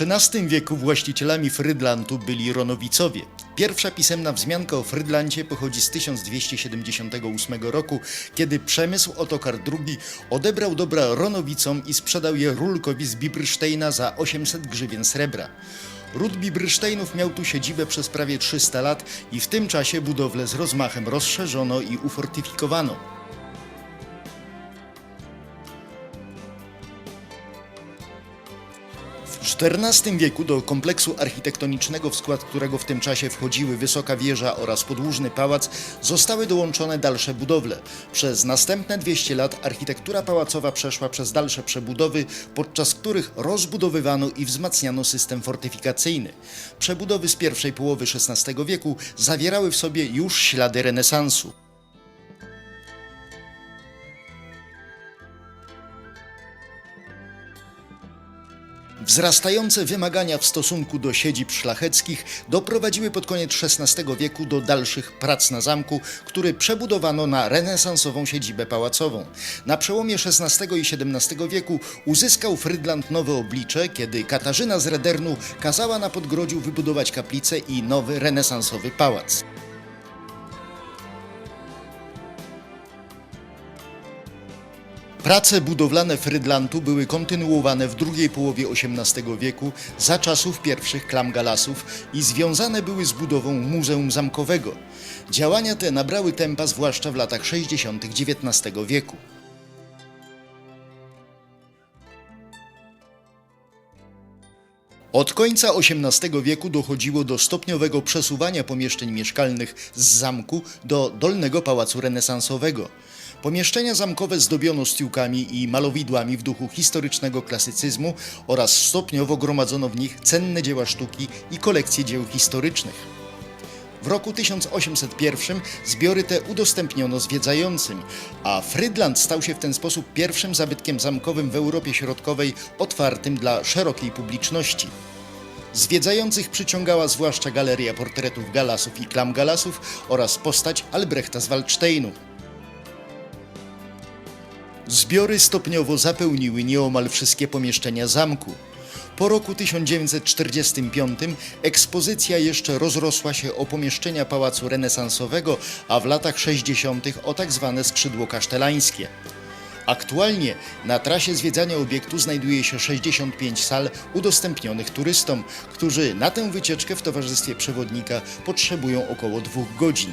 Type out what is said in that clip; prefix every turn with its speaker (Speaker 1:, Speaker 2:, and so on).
Speaker 1: XIII wieku właścicielami Frydlantu byli Ronowicowie. Pierwsza pisemna wzmianka o Frydlancie pochodzi z 1278 roku, kiedy przemysł Otokar II odebrał dobra Ronowicom i sprzedał je Rulkowi z Bibrysztejna za 800 grzywien srebra. Ród Bibrysztejnów miał tu siedzibę przez prawie 300 lat i w tym czasie budowlę z rozmachem rozszerzono i ufortyfikowano. W XIV wieku do kompleksu architektonicznego, w skład którego w tym czasie wchodziły wysoka wieża oraz podłużny pałac, zostały dołączone dalsze budowle. Przez następne 200 lat architektura pałacowa przeszła przez dalsze przebudowy, podczas których rozbudowywano i wzmacniano system fortyfikacyjny. Przebudowy z pierwszej połowy XVI wieku zawierały w sobie już ślady renesansu. Wzrastające wymagania w stosunku do siedzib szlacheckich doprowadziły pod koniec XVI wieku do dalszych prac na zamku, który przebudowano na renesansową siedzibę pałacową. Na przełomie XVI i XVII wieku uzyskał Frydland nowe oblicze, kiedy Katarzyna z Redernu kazała na Podgrodziu wybudować kaplicę i nowy renesansowy pałac. Prace budowlane Frydlantu były kontynuowane w drugiej połowie XVIII wieku za czasów pierwszych klamgalasów i związane były z budową Muzeum Zamkowego. Działania te nabrały tempa zwłaszcza w latach 60. XIX wieku. Od końca XVIII wieku dochodziło do stopniowego przesuwania pomieszczeń mieszkalnych z zamku do dolnego pałacu renesansowego. Pomieszczenia zamkowe zdobiono stiłkami i malowidłami w duchu historycznego klasycyzmu oraz stopniowo gromadzono w nich cenne dzieła sztuki i kolekcje dzieł historycznych. W roku 1801 zbiory te udostępniono zwiedzającym, a Frydland stał się w ten sposób pierwszym zabytkiem zamkowym w Europie Środkowej otwartym dla szerokiej publiczności. Zwiedzających przyciągała zwłaszcza galeria portretów Galasów i Klamgalasów oraz postać Albrechta z Waldsteinu. Zbiory stopniowo zapełniły nieomal wszystkie pomieszczenia zamku. Po roku 1945 ekspozycja jeszcze rozrosła się o pomieszczenia pałacu renesansowego, a w latach 60. o tak zwane skrzydło kasztelańskie. Aktualnie na trasie zwiedzania obiektu znajduje się 65 sal udostępnionych turystom, którzy na tę wycieczkę w towarzystwie przewodnika potrzebują około dwóch godzin.